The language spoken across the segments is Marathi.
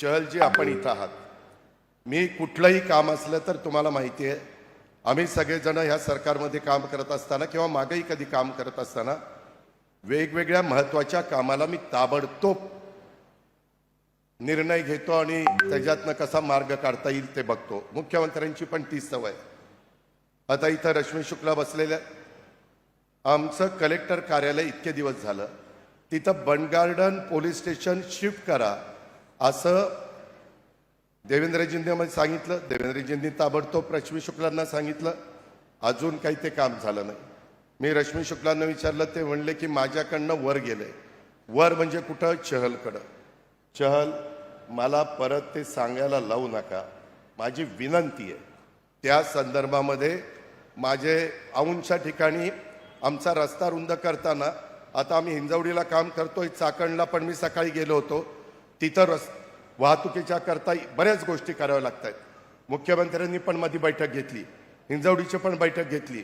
चहलजी आपण इथं आहात. मी कुठलंही काम असलं तर तुम्हाला माहिती आहे आम्ही सगळेजण ह्या सरकारमध्ये काम करत असताना किंवा मागेही कधी काम करत असताना वेगवेगळ्या महत्त्वाच्या कामाला मी ताबडतोब निर्णय घेतो आणि त्याच्यातनं कसा मार्ग काढता येईल ते बघतो. मुख्यमंत्र्यांची पण तीच सवय. आता इथं रश्मी शुक्ला बसलेल्या. आमचं कलेक्टर कार्यालय इतके दिवस झालं. तिथं बंडगार्डन पोलीस स्टेशन शिफ्ट करा. असं देवेंद्रजींनी मला सांगितलं. देवेंद्रजींनी ताबडतोब रश्मी शुक्लांना सांगितलं. अजून काही ते काम झालं नाही. मी रश्मी शुक्लांना विचारलं ते म्हणले की माझ्याकडनं वर गेले. वर म्हणजे कुठं? चहलकडं. चहल मला परत ते सांगायला लावू नका. माझी विनंती आहे. त्या संदर्भामध्ये माझे औंच्या ठिकाणी आमचा रस्ता रुंद करताना आता आम्ही हिंजवडीला काम करतोय चाकणला पण मी सकाळी गेलो होतो. तिथं रस वाहतुकीच्या करता बऱ्याच गोष्टी कराव्या लागत आहेत मुख्यमंत्र्यांनी पण मध्ये बैठक घेतली हिंजवडीची पण बैठक घेतली.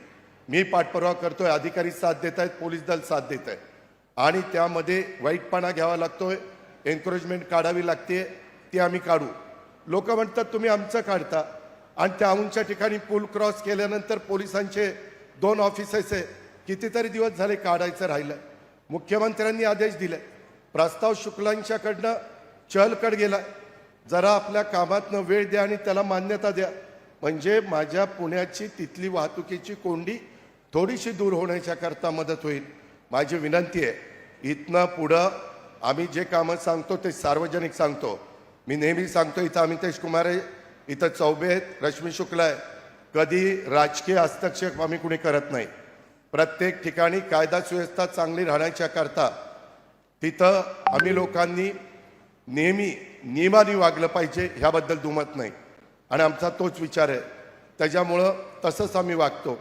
मी पाठपुरावा करतोय अधिकारी साथ देत आहेत पोलीस दल साथ देत आहे आणि त्यामध्ये वाईटपणा घ्यावा लागतोय एन्करेजमेंट काढावी लागते ती आम्ही काढू. लोक म्हणतात तुम्ही आमचं काढता. आणि त्या ठिकाणी पूल क्रॉस केल्यानंतर पोलिसांचे दोन ऑफिसेस आहे कितीतरी दिवस झाले काढायचं राहिलं. मुख्यमंत्र्यांनी आदेश दिले. प्रस्ताव शुक्लांच्याकडनं चहलकड गेला. जरा आपल्या कामातनं वेळ द्या आणि त्याला मान्यता द्या. म्हणजे माझ्या पुण्याची तिथली वाहतुकीची कोंडी थोडीशी दूर होण्याच्या करता मदत होईल. माझी विनंती आहे इथनं पुढं आम्ही जे कामं सांगतो ते सार्वजनिक सांगतो. मी नेहमी सांगतो इथं अमितेश कुमार आहे इथं चौबे आहेत रश्मी शुक्ला आहे. कधी राजकीय हस्तक्षेप आम्ही कुणी करत नाही. प्रत्येक ठिकाणी कायदा सुव्यवस्था चांगली राहण्याच्या करता तिथं आम्ही लोकांनी नेहमी नियमाने वागलं पाहिजे ह्याबद्दल दुमत नाही. आणि आमचा तोच विचार आहे. त्याच्यामुळं तसंच आम्ही वागतो.